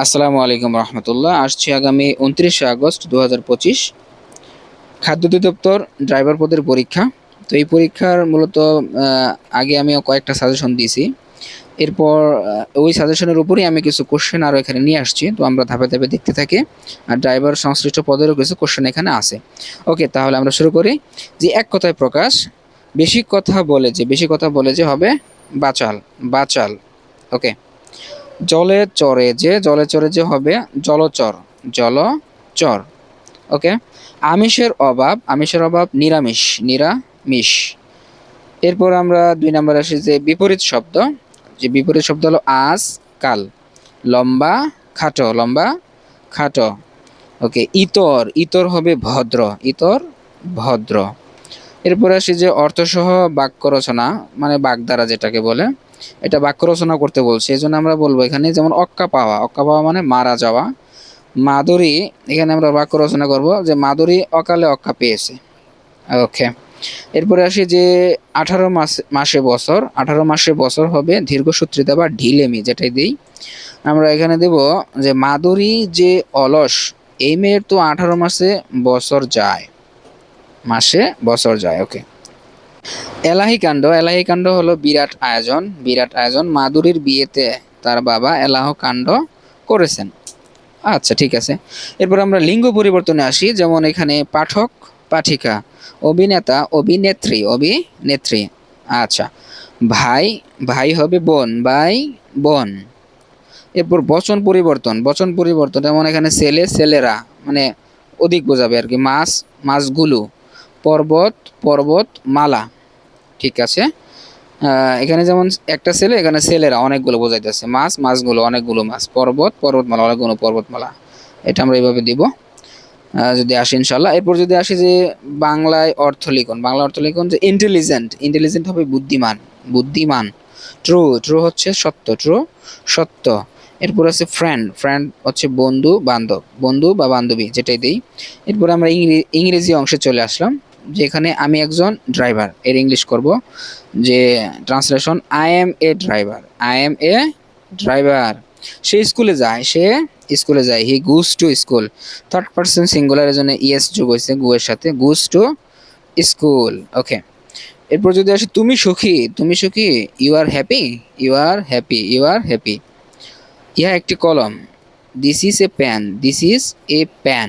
আসসালামু আলাইকুম রহমতুল্লাহ। আসছি আগামী উনত্রিশে আগস্ট দু হাজার পঁচিশ। খাদ্য অধিদপ্তর ড্রাইভার পদের পরীক্ষা। তো এই পরীক্ষার মূলত আগে আমি কয়েকটা সাজেশন দিয়েছি। এরপর ওই সাজেশনের উপরেই আমি কিছু কোশ্চেন আরও এখানে নিয়ে আসছি। তো আমরা ধাপে ধাপে দেখতে থাকি। আর ড্রাইভার সংশ্লিষ্ট পদেরও কিছু কোশ্চেন এখানে আছে। ওকে তাহলে আমরা শুরু করি। যে এক কথায় প্রকাশ, বেশি কথা বলে যে, বেশি কথা বলে যে হবে বাচাল বাচাল। ওকে জলে চরে যে, জলে চরে যে হবে জলচর জলচর। ওকে? আমিষের অভাব আমিষের অভাব নিরামিষ নিরামিষ। এরপর আমরা দুই নম্বর আসি যে বিপরীত শব্দ, যে বিপরীত শব্দ হলো আজ, কাল। লম্বা, খাটো লম্বা, খাটো। ওকে, ইতর ইতর হবে ভদ্র, ইতর, ভদ্র। এরপর আসি যে অর্থসহ বাক্য রচনা মানে বাগধারা যেটাকে বলে। এটা বাক্য রচনা করতে বলছে এই জন্য আমরা বলব এখানে যেমন অক্কা পাওয়া অক্কা পাওয়া মানে মারা যাওয়া। মাধুরী এখানে আমরা বাক্য রচনা করব যে মাধুরী অকালে অক্কা পেয়েছে। ওকে, এরপরে আসি যে আঠারো মাস, মাসে বছর, আঠারো মাসে বছর হবে দীর্ঘসূত্রিতা বা ঢিলেমি যেটাই দিই। আমরা এখানে দেব যে মাধুরী যে অলস, এই মেয়ের তো আঠারো মাসে বছর যায়, মাসে বছর যায়, ওকে। এলাহি কাণ্ড। এলাহি কাণ্ড হলো বিরাট আয়োজন। বিরাট আয়োজন মাধুরীর বিয়েতে তার বাবা এলাহ কাণ্ড করেছেন। আচ্ছা ঠিক আছে। এরপর আমরা লিঙ্গ পরিবর্তনে আসি। যেমন এখানে পাঠক, পাঠিকা, অভিনেতা, অভিনেত্রী অভিনেত্রী। আচ্ছা ভাই ভাই হবে বোন, ভাই, বোন। এরপর বচন পরিবর্তন। বচন পরিবর্তন, যেমন এখানে ছেলে, ছেলেরা মানে অধিক বোঝাবে আর কি। মাছ, মাছগুলো। পর্বত পর্বত, মালা। ঠিক আছে? এখানে যেমন একটা ছেলে, এখানে ছেলেরা অনেকগুলো বোঝাইতেছে। মাছ, মাছগুলো অনেকগুলো মাছ। পর্বত, পর্বতমালা, অনেকগুলো পর্বতমালা। এটা আমরা এইভাবে দিব। যদি আসি ইনশাল্লাহ এরপর যদি আসি যে বাংলায় অর্থ লিখন বাংলা অর্থ লিখন যে ইন্টেলিজেন্ট ইন্টেলিজেন্ট হবে বুদ্ধিমান। বুদ্ধিমান। ট্রু ট্রু হচ্ছে সত্য। ট্রু সত্য। এরপর আছে ফ্রেন্ড ফ্রেন্ড হচ্ছে বন্ধু, বান্ধব। বন্ধু বা বান্ধবী, যেটাই দিই। এরপর আমরা ইংরে- ইংরেজি অংশে চলে আসলাম। যেখানে আমি একজন ড্রাইভার এর ইংলিশ করব, যে translation I am a driver I am a driver সে স্কুলে যায়, সে স্কুলে যায় he goes to school third person সিঙ্গুলারের জন্য ইয়েস যোগ হয়েছে গু এর সাথে গুজ টু স্কুল ওকে এরপর যদি আসি, তুমি সুখী তুমি সুখী you are happy you are happy you are happy ইহা একটি কলম this is a pen this is a pen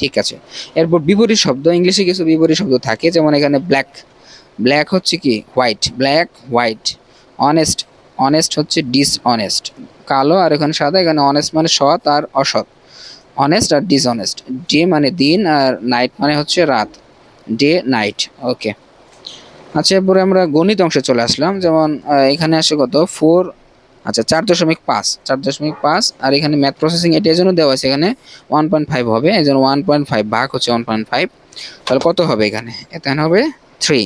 ঠিক আছে। এরপর বিপরীত শব্দ, ইংলিশে কিছু বিপরীত শব্দ থাকে, যেমন এখানে ব্ল্যাক ব্ল্যাক হচ্ছে কি? White black white honest honest হচ্ছে ডিসঅনেস্ট কালো আর এখানে সাদা, এখানে অনেস্ট মানে সৎ আর অসৎ। অনেস্ট আর ডিসঅনেস্ট ডে মানে দিন আর নাইট মানে হচ্ছে রাত। ডে নাইট ওকে আচ্ছা এরপরে আমরা গণিত অংশে চলে আসলাম। যেমন এখানে আসে কত? ফোর আচ্ছা চার দশমিক পাঁচ, চার দশমিক পাঁচ, আর এখানে ম্যাথ প্রসেসিং এটা এই জন্য দেওয়া আছে, এখানে ওয়ান পয়েন্ট ফাইভ হবে, এই জন্য ওয়ান পয়েন্ট ফাইভ ভাগ হচ্ছে ওয়ান পয়েন্ট ফাইভ তাহলে কত হবে এখানে? এখানে হবে থ্রি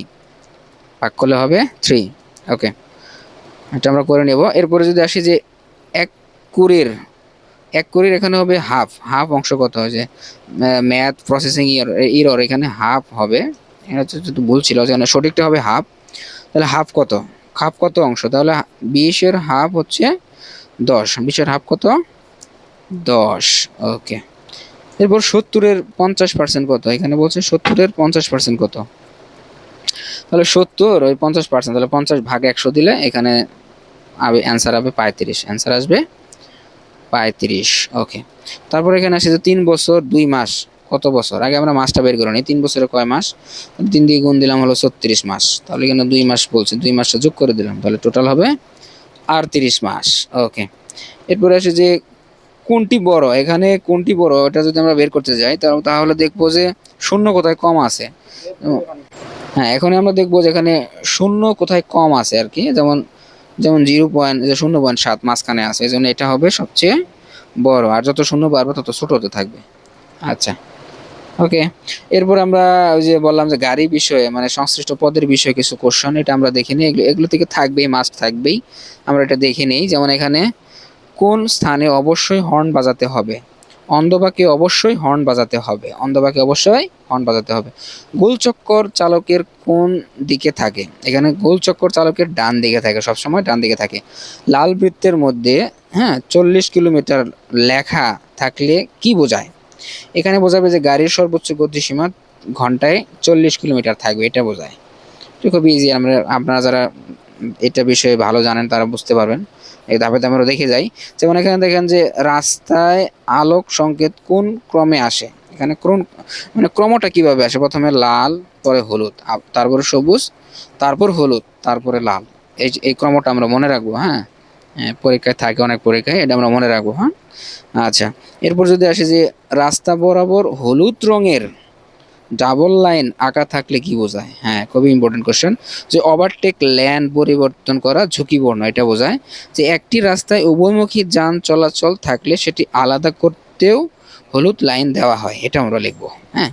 ভাগ করলে হবে থ্রি ওকে এটা আমরা করে নেব। এরপরে যদি আসি যে এক কুড়ির এক কুড়ির এখানে হবে হাফ হাফ অংশ কত হয়েছে ম্যাথ প্রসেসিং ইরর এখানে হাফ হবে এটা হচ্ছে ভুল ছিল যেখানে সঠিকটা হবে হাফ তাহলে হাফ কত? হাফ কত অংশ? তাহলে বিশের হাফ হচ্ছে দশ। বিশের হাফ কত? দশ। ওকে। এরপর সত্তরের পঞ্চাশ পার্সেন্ট কত? এখানে বলছে সত্তরের পঞ্চাশ পার্সেন্ট কত? তাহলে সত্তর, ওই পঞ্চাশ পার্সেন্ট তাহলে পঞ্চাশ ভাগ একশো দিলে এখানে আবে অ্যান্সার হবে পঁয়ত্রিশ। অ্যান্সার আসবে পঁয়ত্রিশ। ওকে। তারপর এখানে আসে যে তিন বছর দুই মাস। কত বছর? আগে আমরা মাসটা বের করে নিই, তিন বছরে কয় মাস? তিন দিয়ে গুণ দিলাম হলো ছত্রিশ মাস। তাহলে এখানে দুই মাস বলছে, দুই মাসটা যোগ করে দিলাম, তাহলে টোটাল হবে আটত্রিশ মাস। ওকে এরপরে আসে যে কোনটি বড়? এখানে কোনটি বড়? এটা যদি আমরা বের করতে যাই তাহলে দেখব যে শূন্য কোথায় কম আছে। হ্যাঁ এখন আমরা দেখব যে এখানে শূন্য কোথায় কম আছে আর কি। যেমন যেমন জিরো পয়েন্ট শূন্য পয়েন্ট সাত মাঝখানে আছে, এই জন্য এটা হবে সবচেয়ে বড়। আর যত শূন্য বাড়বে, তত ছোট হতে থাকবে। আচ্ছা। ওকে এরপর আমরা ওই যে বললাম যে গাড়ি বিষয়ে মানে সংশ্লিষ্ট পদের বিষয়ে কিছু কোশ্চেন এটা আমরা দেখে নিই। এগুলো থেকে থাকবেই মাস্ট থাকবেই। আমরা এটা দেখে নিই। যেমন এখানে, কোন স্থানে অবশ্যই হর্ন বাজাতে হবে? অন্ধবাকে অবশ্যই হর্ন বাজাতে হবে। অন্ধবাকে অবশ্যই হর্ন বাজাতে হবে। গোলচক্কর চালকের কোন দিকে থাকে? এখানে গোলচক্কর চালকের ডান দিকে থাকে, সবসময় ডান দিকে থাকে। লাল বৃত্তের মধ্যে হ্যাঁ চল্লিশ কিলোমিটার লেখা থাকলে কি বোঝায়? এখানে বোঝাবে যে গাড়ির সর্বোচ্চ গতিসীমা ঘন্টায় চল্লিশ কিলোমিটার থাকবে এটা বোঝায়। তো খুব ইজি আমরা আপনারা যারা এটা বিষয়ে ভালো জানেন তারা বুঝতে পারবেন। এই ধাপে আমরা দেখে যাই। যেমন এখানে দেখেন যে রাস্তায় আলোক সংকেত কোন ক্রমে আসে? এখানে ক্রম মানে ক্রমটা কীভাবে আসে? প্রথমে লাল পরে হলুদ তারপরে সবুজ তারপর হলুদ তারপরে লাল। এই এই ক্রমটা আমরা মনে রাখব হ্যাঁ, পরীক্ষায় থাকে অনেক পরীক্ষায়, এটা আমরা মনে রাখব হ্যাঁ? আচ্ছা এরপর যদি আসে যে রাস্তা বরাবর হলুদ রঙের ডাবল লাইন আঁকা থাকলে কি বোঝায়? হ্যাঁ খুবই ইম্পর্টেন্ট কোশ্চেন যে ওভারটেক ল্যান্ড পরিবর্তন করা ঝুঁকিপূর্ণ, এটা বোঝায়। যে একটি রাস্তায় উভয়মুখী যান চলাচল থাকলে সেটি আলাদা করতেও হলুদ লাইন দেওয়া হয়, এটা আমরা লিখব হ্যাঁ?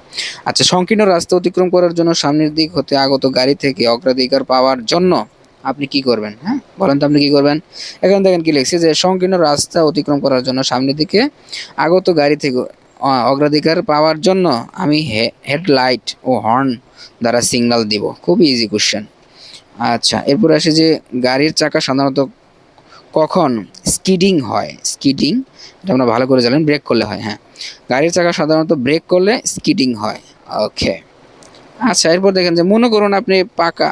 আচ্ছা সংকীর্ণ রাস্তা অতিক্রম করার জন্য সামনের দিক হতে আগত গাড়ি থেকে অগ্রাধিকার পাওয়ার জন্য আপনি কি করবেন হ্যাঁ? বলেন তো আপনি কি করবেন? এখানে দেখেন কি লিখছে যে সংকীর্ণ রাস্তা অতিক্রম করার জন্য সামনের দিকে আগত গাড়ি থেকে অগ্রাধিকার পাওয়ার জন্য আমি হেডলাইট ও হর্ন দ্বারা সিগন্যাল দিব। খুবই ইজি কোশ্চেন আচ্ছা এরপর আসে যে গাড়ির চাকা সাধারণত কখন স্কিডিং হয়? স্কিডিং, এটা আমরা ভালো করে জানেন, ব্রেক করলে হয় হ্যাঁ। গাড়ির চাকা সাধারণত ব্রেক করলে স্কিডিং হয়, ওকে। আচ্ছা এরপর দেখেন যে মনে করুন আপনি পাকা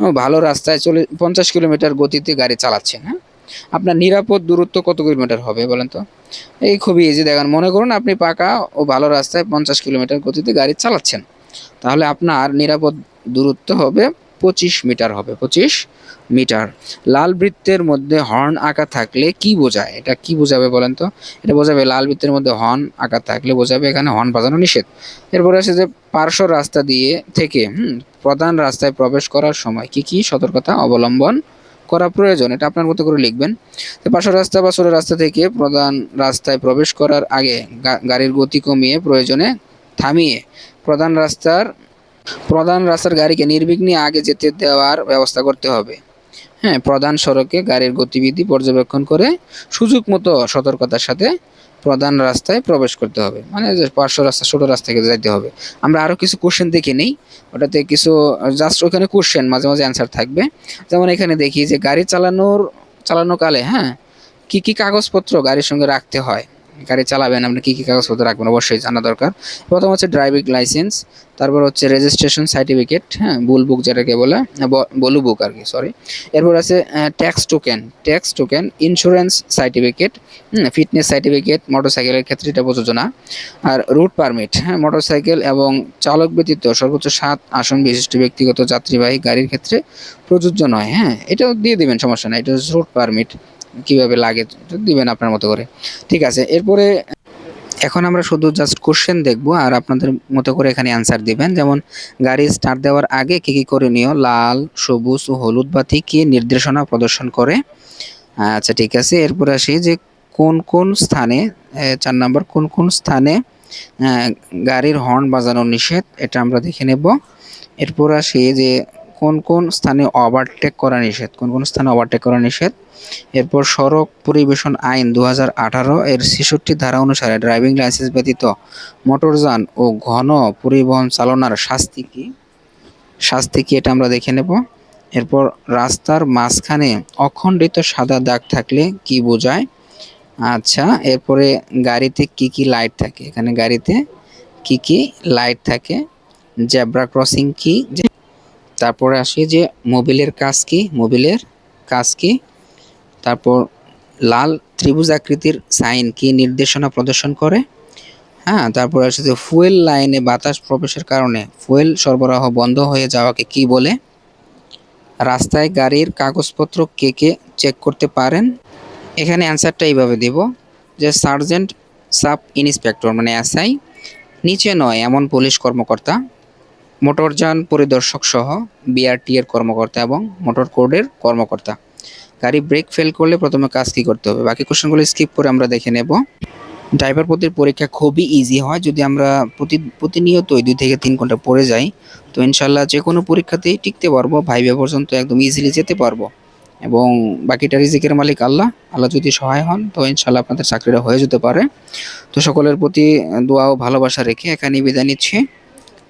ভালো রাস্তায় চলে পঞ্চাশ কিলোমিটার গতিতে গাড়ি চালাচ্ছেন হ্যাঁ? আপনার নিরাপদ দূরত্ব কত কিলোমিটার হবে বলেন তো? এই খুবই ইজি দেখেন। মনে করুন আপনি পাকা ও ভালো রাস্তায় পঞ্চাশ কিলোমিটার গতিতে গাড়ি চালাচ্ছেন। তাহলে আপনার নিরাপদ দূরত্ব হবে পঁচিশ মিটার হবে, পঁচিশ মিটার। লাল বৃত্তের মধ্যে হর্ন আঁকা থাকলে কি বোঝায়? এটা কি বোঝাবে বলেন তো? এটা বোঝাবে লাল বৃত্তের মধ্যে হর্ন আঁকা থাকলে বোঝাবে এখানে হর্ন বাজানো নিষেধ। এরপরে আসে যে পার্শ্ব রাস্তা দিয়ে থেকে, হুম, প্রধান রাস্তায় প্রবেশ করার সময় কি কি সতর্কতা অবলম্বন করা প্রয়োজন? এটা আপনার মতো করে লিখবেন। তো পার্শ্ব রাস্তা বা ছোট রাস্তা থেকে প্রধান রাস্তায় প্রবেশ করার আগে গাড়ির গতি কমিয়ে প্রয়োজনে থামিয়ে প্রধান রাস্তার প্রধান রাস্তার গাড়িকে নির্বিঘ্নে আগে যেতে দেওয়ার ব্যবস্থা করতে হবে। হ্যাঁ প্রধান সড়কে গাড়ির গতিবিধি পর্যবেক্ষণ করে সুযোগ মতো সতর্কতার সাথে প্রধান রাস্তায় প্রবেশ করতে হবে। মানে পার্শ্ব রাস্তা, ছোট রাস্তা থেকে যাইতে হবে। আমরা আরও কিছু কোশ্চেন দেখে নেই। ওটাতে কিছু জাস্ট ওখানে কোশ্চেন মাঝে মাঝে অ্যান্সার থাকবে। যেমন এখানে দেখি যে গাড়ি চালানোর চালানো কালে হ্যাঁ কি কি কাগজপত্র গাড়ির সঙ্গে রাখতে হয়? গাড়ি চালাবেন, আপনি কী কী কাগজপত্র রাখবেন অবশ্যই জানা দরকার। প্রথম হচ্ছে ড্রাইভিং লাইসেন্স তারপর হচ্ছে রেজিস্ট্রেশন সার্টিফিকেট হ্যাঁ বুল বুক যেটাকে বলে বলু বুক আর কি সরি এরপর আছে tax token tax token insurance certificate fitness certificate মোটরসাইকেলের ক্ষেত্রে এটা প্রযোজ্য না। আর রুট পারমিট হ্যাঁ মোটরসাইকেল এবং চালক ব্যতীত সর্বোচ্চ সাত আসন বিশিষ্ট ব্যক্তিগত যাত্রীবাহী গাড়ির ক্ষেত্রে প্রযোজ্য নয় হ্যাঁ। এটাও দিয়ে দিবেন, সমস্যা নাই, এটা রুট পারমিট কীভাবে লাগে দিবেন আপনার মতো করে। ঠিক আছে, এরপরে এখন আমরা শুধু জাস্ট কোশ্চেন দেখব আর আপনাদের মতো করে এখানে অ্যান্সার দিবেন। যেমন, গাড়ি স্টার্ট দেওয়ার আগে কী কি করণীয়? লাল, সবুজ ও হলুদ বাতি কি নির্দেশনা প্রদর্শন করে? আচ্ছা ঠিক আছে, এরপরে আসি যে কোন কোন স্থানে চার নাম্বার, কোন কোন স্থানে গাড়ির হর্ন বাজানো নিষেধ, এটা আমরা দেখে নেব। এরপর আসি যে কোন কোন স্থানে ওভারটেক করা নিষেধ? কোন কোন স্থানে ওভারটেক করা নিষেধ? এরপর সড়ক পরিবেশন আইন দু হাজার আঠারো এর ছেষট্টি ধারা অনুসারে ড্রাইভিং লাইসেন্স ব্যতীত মোটরযান ও ঘন পরিবহন চালনার শাস্তি কি? শাস্তি কি এটা আমরা দেখে নেব। এরপর রাস্তার মাঝখানে অখণ্ডিত সাদা দাগ থাকলে কি বোঝায়? আচ্ছা এরপরে গাড়িতে কি কি লাইট থাকে? এখানে গাড়িতে কি কি লাইট থাকে? জেব্রা ক্রসিং কি? তারপরে আসি যে মোবিলের কাজ কি? মোবিলের কাজ কি? তারপর লাল ত্রিভুজ আকৃতির সাইন কি নির্দেশনা প্রদর্শন করে? হ্যাঁ তারপর আসে যে ফুয়েল লাইনে বাতাস প্রবেশের কারণে ফুয়েল সরবরাহ বন্ধ হয়ে যাওয়াকে কি বলে? রাস্তায় গাড়ির কাগজপত্র কে কে চেক করতে পারেন? এখানে অ্যান্সারটা এইভাবে দেব, যে সার্জেন্ট সাব ইন্সপেক্টর মানে এসআই, নিচে নয়, এমন পুলিশ কর্মকর্তা। মোটরযান পরিদর্শক সহ বিআরটি এর কর্মকর্তা এবং মোটর কোডের কর্মকর্তা। গাড়ি ব্রেক ফেল করলে প্রথমে কাজ কি করতে হবে? বাকি কোশ্চেনগুলো স্কিপ করে আমরা দেখে নেব। ড্রাইভার পদের পরীক্ষা খুবই ইজি হয়। যদি আমরা প্রতি, প্রতিনিয়তই দুই থেকে তিন ঘণ্টা পড়ে যাই, তো ইনশাল্লাহ যে কোনো পরীক্ষাতেই টিকতে পারব। ভাইবা পর্যন্ত একদম ইজিলি যেতে পারব। এবং বাকিটা রিজিকের মালিক আল্লাহ। আল্লাহ যদি সহায় হন, তো ইনশাল্লাহ আপনাদের চাকরিটা হয়ে যেতে পারে। তো সকলের প্রতি দোয়া ও ভালোবাসা রেখে এখানে বিদায় নিচ্ছি।